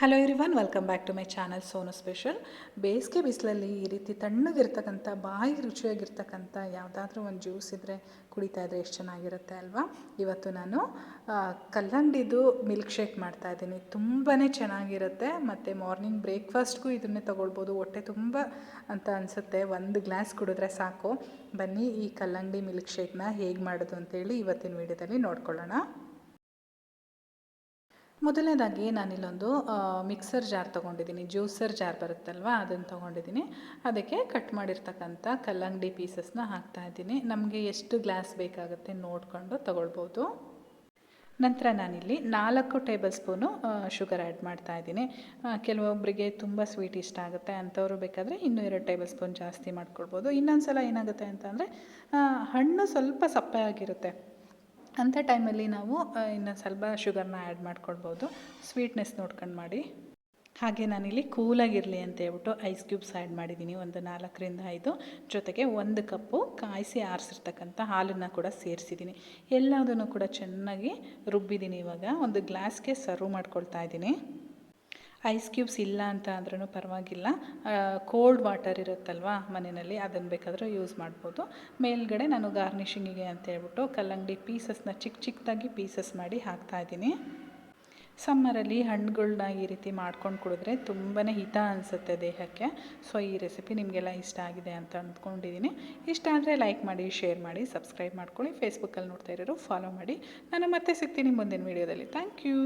Hello everyone welcome back to my channel Sonu special ಬೇಸಿಗೆ ಬಿಸಿಲಲ್ಲಿ ಈ ರೀತಿ ತಣ್ಣಗಿರ್ತಕ್ಕಂಥ, ಬಾಯಿ ರುಚಿಯಾಗಿರ್ತಕ್ಕಂಥ ಯಾವುದಾದ್ರೂ ಒಂದು ಜ್ಯೂಸ್ ಇದ್ದರೆ ಕುಡಿತಾ ಇದ್ದರೆ ಎಷ್ಟು ಚೆನ್ನಾಗಿರುತ್ತೆ ಅಲ್ವಾ? ಇವತ್ತು ನಾನು ಕಲ್ಲಂಗಡಿದು ಮಿಲ್ಕ್ ಶೇಕ್ ಮಾಡ್ತಾ ಇದ್ದೀನಿ. ತುಂಬಾ ಚೆನ್ನಾಗಿರುತ್ತೆ. ಮತ್ತು ಮಾರ್ನಿಂಗ್ ಬ್ರೇಕ್ಫಾಸ್ಟ್ಗೂ ಇದನ್ನೇ ತೊಗೊಳ್ಬೋದು. ಹೊಟ್ಟೆ ತುಂಬ ಅಂತ ಅನಿಸುತ್ತೆ. ಒಂದು ಗ್ಲಾಸ್ ಕುಡಿದ್ರೆ ಸಾಕು. ಬನ್ನಿ ಈ ಕಲ್ಲಂಗಡಿ ಮಿಲ್ಕ್ ಶೇಕ್ನ ಹೇಗೆ ಮಾಡೋದು ಅಂತೇಳಿ ಇವತ್ತಿನ ವಿಡಿಯೋದಲ್ಲಿ ನೋಡ್ಕೊಳ್ಳೋಣ. ಮೊದಲನೇದಾಗಿ ನಾನಿಲ್ಲೊಂದು ಮಿಕ್ಸರ್ ಜಾರ್ ತೊಗೊಂಡಿದ್ದೀನಿ. ಜ್ಯೂಸರ್ ಜಾರ್ ಬರುತ್ತಲ್ವ? ಅದನ್ನು ತೊಗೊಂಡಿದ್ದೀನಿ. ಅದಕ್ಕೆ ಕಟ್ ಮಾಡಿರ್ತಕ್ಕಂಥ ಕಲ್ಲಂಗಡಿ ಪೀಸಸ್ನ ಹಾಕ್ತಾ ಇದ್ದೀನಿ. ನಮಗೆ ಎಷ್ಟು ಗ್ಲಾಸ್ ಬೇಕಾಗುತ್ತೆ ನೋಡಿಕೊಂಡು ತಗೊಳ್ಬೋದು. ನಂತರ ನಾನಿಲ್ಲಿ ನಾಲ್ಕು ಟೇಬಲ್ ಸ್ಪೂನು ಶುಗರ್ ಆ್ಯಡ್ ಮಾಡ್ತಾ ಇದ್ದೀನಿ. ಕೆಲವೊಬ್ಬರಿಗೆ ತುಂಬ ಸ್ವೀಟ್ ಇಷ್ಟ ಆಗುತ್ತೆ. ಅಂಥವ್ರು ಬೇಕಾದರೆ ಇನ್ನೂ ಎರಡು ಟೇಬಲ್ ಸ್ಪೂನ್ ಜಾಸ್ತಿ ಮಾಡ್ಕೊಳ್ಬೋದು. ಇನ್ನೊಂದು ಸಲ ಏನಾಗುತ್ತೆ ಅಂತಂದರೆ ಹಣ್ಣು ಸ್ವಲ್ಪ ಸಪ್ಪೆ ಆಗಿರುತ್ತೆ. ಅಂಥ ಟೈಮಲ್ಲಿ ನಾವು ಇನ್ನು ಸ್ವಲ್ಪ ಶುಗರ್ನ ಆ್ಯಡ್ ಮಾಡ್ಕೊಳ್ಬೋದು. ಸ್ವೀಟ್ನೆಸ್ ನೋಡ್ಕೊಂಡು ಮಾಡಿ. ಹಾಗೆ ನಾನಿಲ್ಲಿ ಕೂಲಾಗಿರಲಿ ಅಂತ ಹೇಳ್ಬಿಟ್ಟು ಐಸ್ ಕ್ಯೂಬ್ಸ್ ಆ್ಯಡ್ ಮಾಡಿದ್ದೀನಿ. ಒಂದು ನಾಲ್ಕರಿಂದ ಐದು. ಜೊತೆಗೆ ಒಂದು ಕಪ್ಪು ಕಾಯಿಸಿ ಆರಿಸಿರ್ತಕ್ಕಂಥ ಹಾಲನ್ನು ಕೂಡ ಸೇರಿಸಿದ್ದೀನಿ. ಎಲ್ಲದನ್ನು ಕೂಡ ಚೆನ್ನಾಗಿ ರುಬ್ಬಿದ್ದೀನಿ ಇವಾಗ. ಒಂದು ಗ್ಲಾಸ್ಗೆ ಸರ್ವ್ ಮಾಡ್ಕೊಳ್ತಾ ಇದ್ದೀನಿ. ಐಸ್ ಕ್ಯೂಬ್ಸ್ ಇಲ್ಲ ಅಂತ ಅಂದ್ರೂ ಪರವಾಗಿಲ್ಲ. ಕೋಲ್ಡ್ ವಾಟರ್ ಇರುತ್ತಲ್ವಾ ಮನೆಯಲ್ಲಿ ಅದನ್ನು ಬೇಕಾದರೂ ಯೂಸ್ ಮಾಡ್ಬೋದು. ಮೇಲ್ಗಡೆ ನಾನು ಗಾರ್ನಿಷಿಂಗಿಗೆ ಅಂತ ಹೇಳ್ಬಿಟ್ಟು ಕಲ್ಲಂಗಡಿ ಪೀಸಸ್ನ ಚಿಕ್ಕ ಚಿಕ್ಕದಾಗಿ ಪೀಸಸ್ ಮಾಡಿ ಹಾಕ್ತಾ ಇದ್ದೀನಿ. ಸಮ್ಮರಲ್ಲಿ ಹಣ್ಣುಗಳ್ನ ಈ ರೀತಿ ಮಾಡ್ಕೊಂಡು ಕುಡಿದ್ರೆ ತುಂಬಾ ಹಿತ ಅನಿಸುತ್ತೆ ದೇಹಕ್ಕೆ. ಸೊ ಈ ರೆಸಿಪಿ ನಿಮಗೆಲ್ಲ ಇಷ್ಟ ಆಗಿದೆ ಅಂತ ಅಂದ್ಕೊಂಡಿದ್ದೀನಿ ಇಷ್ಟ ಆದರೆ ಲೈಕ್ ಮಾಡಿ ಶೇರ್ ಮಾಡಿ ಸಬ್ಸ್ಕ್ರೈಬ್ ಮಾಡ್ಕೊಳ್ಳಿ. ಫೇಸ್ಬುಕ್ಕಲ್ಲಿ ನೋಡ್ತಾ ಇರೋರು ಫಾಲೋ ಮಾಡಿ. ನಾನು ಮತ್ತೆ ಸಿಗ್ತೀನಿ ಮುಂದಿನ ವೀಡಿಯೋದಲ್ಲಿ ಥ್ಯಾಂಕ್ ಯು